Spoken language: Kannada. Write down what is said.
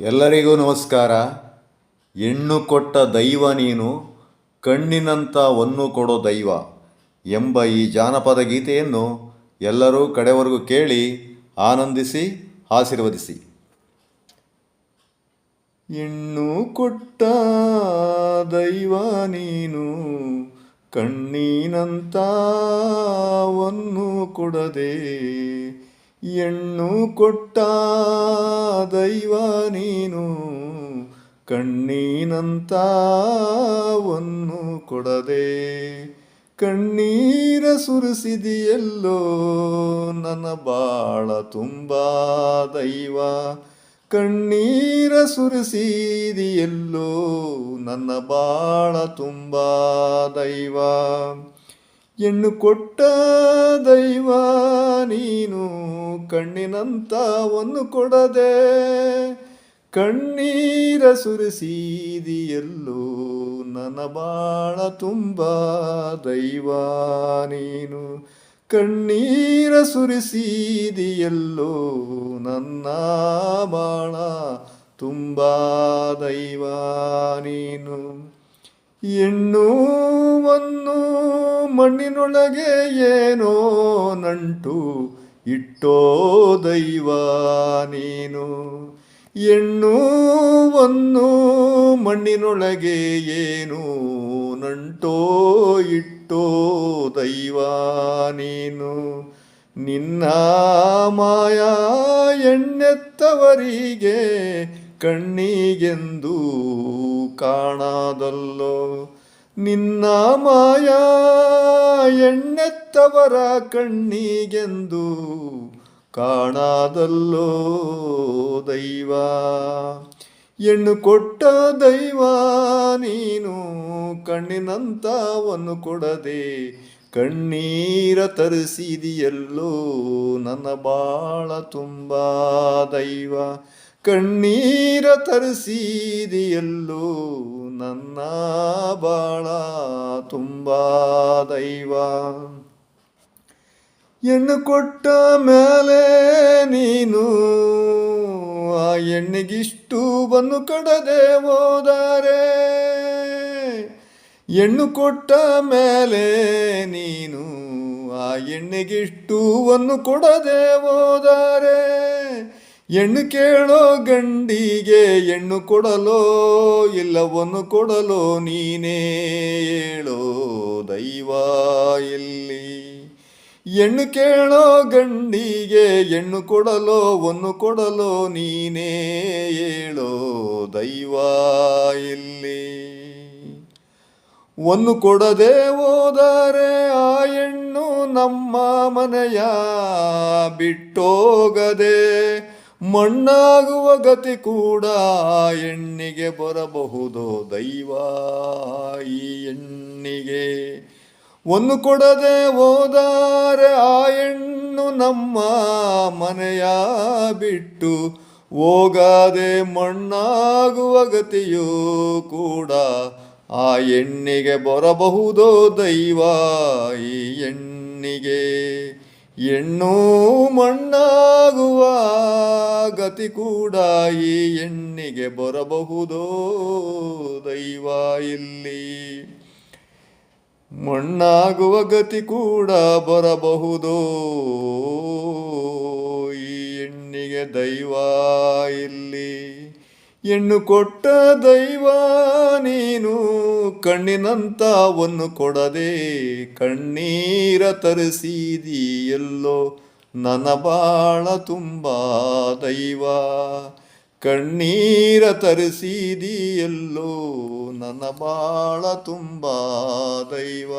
ಎಲ್ಲರಿಗೂ ನಮಸ್ಕಾರ. ಹೆಣ್ಣು ಕೊಟ್ಟ ದೈವ ನೀನು ಕಣ್ಣಿನಂಥ ಒನ್ನು ಕೊಡೋ ದೈವ ಎಂಬ ಈ ಜಾನಪದ ಗೀತೆಯನ್ನು ಎಲ್ಲರೂ ಕಡೆವರೆಗೂ ಕೇಳಿ ಆನಂದಿಸಿ, ಆಶೀರ್ವದಿಸಿ. ಹೆಣ್ಣು ಕೊಟ್ಟ ದೈವ ನೀನು, ಕಣ್ಣಿನಂತ ಒನ್ನು ಕೊಡದೆ ಹೆಣ್ಣು ಕೊಟ್ಟ ದೈವ ನೀನು, ಕಣ್ಣೀನಂತ ಒಂದು ಕೊಡದೆ. ಕಣ್ಣೀರ ಸುರಿಸಿದಿಯಲ್ಲೋ, ನನ್ನ ಬಾಳ ತುಂಬ ದೈವ. ಕಣ್ಣೀರ ಸುರಿಸಿದೆಯಲ್ಲೋ, ನನ್ನ ಬಾಳ ತುಂಬ ದೈವ. ಹೆಣ್ಣು ಕೊಟ್ಟ ದೈವ ನೀನು ಕಣ್ಣಿನಂತ ಒಂದು ಕೊಡದೆ ಕಣ್ಣೀರ ಸುರಿಸಿದಿಯಲ್ಲೂ ನನ್ನ ಬಾಳ ತುಂಬ ದೈವ ನೀನು ಕಣ್ಣೀರ ಸುರಿಸಿದಿಯಲ್ಲೋ ನನ್ನ ಬಾಳ ತುಂಬ ದೈವ ನೀನು ಹೆಣ್ಣು ಒಂದು ಮಣ್ಣಿನೊಳಗೆ ಏನೋ ನಂಟು ಇಟ್ಟೋ ದೈವ ನೀನು. ಹೆಣ್ಣು ಮಣ್ಣಿನೊಳಗೆ ಏನು ನಂಟೋ ಇಟ್ಟೋ ದೈವ ನೀನು. ನಿನ್ನ ಮಾಯಾ ಎಣ್ಣೆತ್ತವರಿಗೆ ಕಣ್ಣಿಗೆಂದು ಕಾಣದಲ್ಲೋ. ನಿನ್ನ ಮಾಯಾ ಎಣ್ಣೆತ್ತವರ ಕಣ್ಣಿಗೆಂದು ಕಾಣದಲ್ಲೋ ದೈವ. ಹೆಣ್ಣು ಕೊಟ್ಟ ದೈವ ನೀನು ಕಣ್ಣಿನಂತವನ್ನು ಕೊಡದೆ ಕಣ್ಣೀರ ತರಿಸಿದಿಯಲ್ಲೋ ನನ್ನ ಬಾಳ ತುಂಬ ದೈವ. ಕಣ್ಣೀರ ತರಿಸಿದೆಯಲ್ಲೂ ನನ್ನ ಬಾಳ ತುಂಬ ದೈವ. ಹೆಣ್ಣು ಕೊಟ್ಟ ಮೇಲೆ ನೀನು ಆ ಹೆಣ್ಣಿಗಿಷ್ಟು ಬನ್ನು ಕಡದೆ ಹೋದರೆ. ಹೆಣ್ಣು ಕೊಟ್ಟ ಮೇಲೆ ನೀನು ಆ ಹೆಣ್ಣಿಗಿಷ್ಟು ಒಂದು ಕೊಡದೆ ಹೋದರೆ. ಹೆಣ್ಣು ಕೇಳೋ ಗಂಡಿಗೆ ಹೆಣ್ಣು ಕೊಡಲೋ ಇಲ್ಲವನ್ನು ಕೊಡಲೋ ನೀನೇ ಹೇಳೋ ದೈವ ಇಲ್ಲಿ. ಹೆಣ್ಣು ಕೇಳೋ ಗಂಡಿಗೆ ಹೆಣ್ಣು ಕೊಡಲೋ, ಒಂದು ಕೊಡಲೋ ನೀನೇ ಹೇಳೋ ದೈವ ಇಲ್ಲಿ. ಒಂದು ಕೊಡದೆ ಹೋದರೆ ಆ ಹೆಣ್ಣು ನಮ್ಮ ಮನೆಯ ಬಿಟ್ಟೋಗದೆ ಮಣ್ಣಾಗುವ ಗತಿ ಕೂಡ ಎಣ್ಣಿಗೆ ಬರಬಹುದು ದೈವ? ಈ ಎಣ್ಣಿಗೆ ಒಂದು ಕೊಡದೆ ಹೋದರೆ ಆ ಹೆಣ್ಣು ನಮ್ಮ ಮನೆಯ ಬಿಟ್ಟು ಹೋಗದೆ ಮಣ್ಣಾಗುವ ಗತಿಯೂ ಕೂಡ ಆ ಎಣ್ಣಿಗೆ ಬರಬಹುದೋ ದೈವ? ಈ ಹೆಣ್ಣಿಗೆ ಹೆಣ್ಣು ಮಣ್ಣಾಗುವ ಗತಿ ಕೂಡ ಈ ಹೆಣ್ಣಿಗೆ ಬರಬಹುದೋ ದೈವ ಇಲ್ಲಿ? ಮಣ್ಣಾಗುವ ಗತಿ ಕೂಡ ಬರಬಹುದೋ ಈ ಹೆಣ್ಣಿಗೆ ದೈವ ಇಲ್ಲಿ? ಹೆಣ್ಣು ಕೊಟ್ಟ ದೈವ ನೀನು ಕಣ್ಣಿನಂತ ಒಂದು ಕೊಡದೆ ಕಣ್ಣೀರ ತರಿಸಿದಿ ಎಲ್ಲೋ ನನ್ನ ಬಾಳ ತುಂಬ ದೈವ ಕಣ್ಣೀರ ತರಿಸಿದಿ ಎಲ್ಲೋ ನನ್ನ ಬಾಳ ತುಂಬ ದೈವ.